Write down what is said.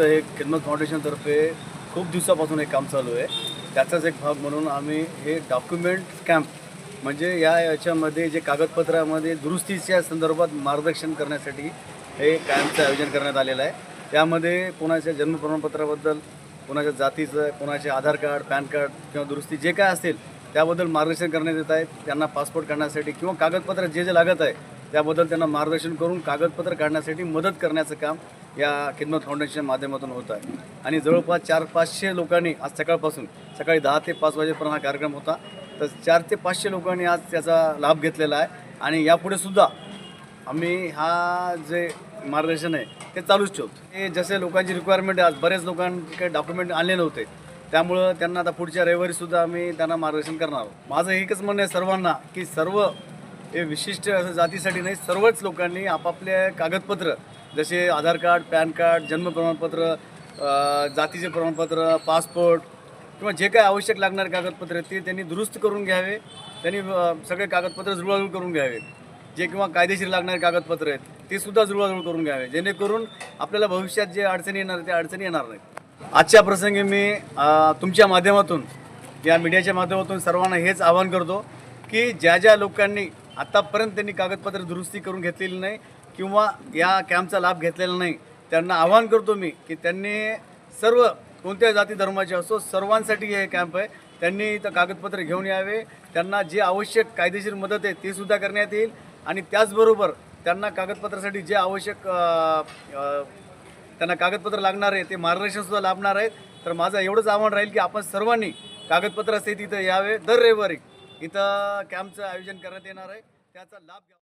आमचं हे खिदमत फाउंडेशनतर्फे खूप दिवसापासून एक काम चालू आहे. त्याचाच एक भाग म्हणून आम्ही हे डॉक्युमेंट कॅम्प म्हणजे या याच्यामध्ये जे कागदपत्रामध्ये दुरुस्तीच्या संदर्भात मार्गदर्शन करण्यासाठी हे कॅम्पचं आयोजन करण्यात आलेलं आहे. त्यामध्ये कोणाच्या जन्म प्रमाणपत्राबद्दल कोणाच्या जातीचं कोणाचे आधार कार्ड पॅन कार्ड किंवा दुरुस्ती जे काय असेल त्याबद्दल मार्गदर्शन करण्यात येत आहे. त्यांना पासपोर्ट काढण्यासाठी किंवा कागदपत्र जे जे लागत आहे त्याबद्दल त्यांना मार्गदर्शन करून कागदपत्र काढण्यासाठी मदत करण्याचं काम या खिदमत फाउंडेशनच्या माध्यमातून होत आहे. आणि जवळपास चार पाचशे लोकांनी आज सकाळपासून सकाळी दहा ते पाच वाजेपर्यंत हा कार्यक्रम होता. तर चार ते पाचशे लोकांनी आज त्याचा लाभ घेतलेला आहे. आणि यापुढे सुद्धा आम्ही हा जे मार्गदर्शन आहे ते चालूच ठेवतो. हे जसे लोकांची रिक्वायरमेंट आज बरेच लोकांकडे डॉक्युमेंट आणले नव्हते त्यामुळं त्यांना आता पुढच्या रविवारी सुद्धा आम्ही त्यांना मार्गदर्शन करणार आहोत. माझं एकच म्हणणं आहे सर्वांना की सर्व हे विशिष्ट असं जातीसाठी नाही सर्वच लोकांनी आपापले कागदपत्र जसे आधार कार्ड पॅन कार्ड जन्म प्रमाणपत्र जातीचे प्रमाणपत्र पासपोर्ट किंवा जे काय आवश्यक लागणारे कागदपत्र आहेत ते त्यांनी दुरुस्त करून घ्यावे. त्यांनी सगळे कागदपत्र जुळवाजुळ करून घ्यावे. जे किंवा कायदेशीर लागणारे कागदपत्र आहेत ते सुद्धा जुळवाजुळ करून घ्यावे. जेणेकरून आपल्याला भविष्यात जे अडचणी येणार त्या अडचणी येणार नाहीत. आजच्या प्रसंगी मी तुमच्या माध्यमातून या मीडियाच्या माध्यमातून सर्वांना हेच आवाहन करतो की ज्या ज्या लोकांनी आत्तापर्यंत त्यांनी कागदपत्र दुरुस्ती करून घेतलेली नाही किंवा या कॅम्पचा लाभ घेतलेला नाही. त्यांना आवाहन करतो मी की त्यांनी सर्व कोणत्या जाती धर्माचे असो सर्वांसाठी हे कॅम्प आहे. त्यांनी इथं कागदपत्र घेऊन यावे. त्यांना जे आवश्यक कायदेशीर मदत आहे ती सुद्धा करण्यात येईल. आणि त्याचबरोबर त्यांना कागदपत्रासाठी जे आवश्यक त्यांना कागदपत्र लागणार आहे ते मार्गदर्शनसुद्धा लाभणार आहेत. तर माझं एवढंच आव्हान राहील की आपण सर्वांनी कागदपत्रासहित इथं यावे. दर रविवारी इथं कॅम्पचं आयोजन करण्यात येणार आहे. त्याचा लाभ घ्यावा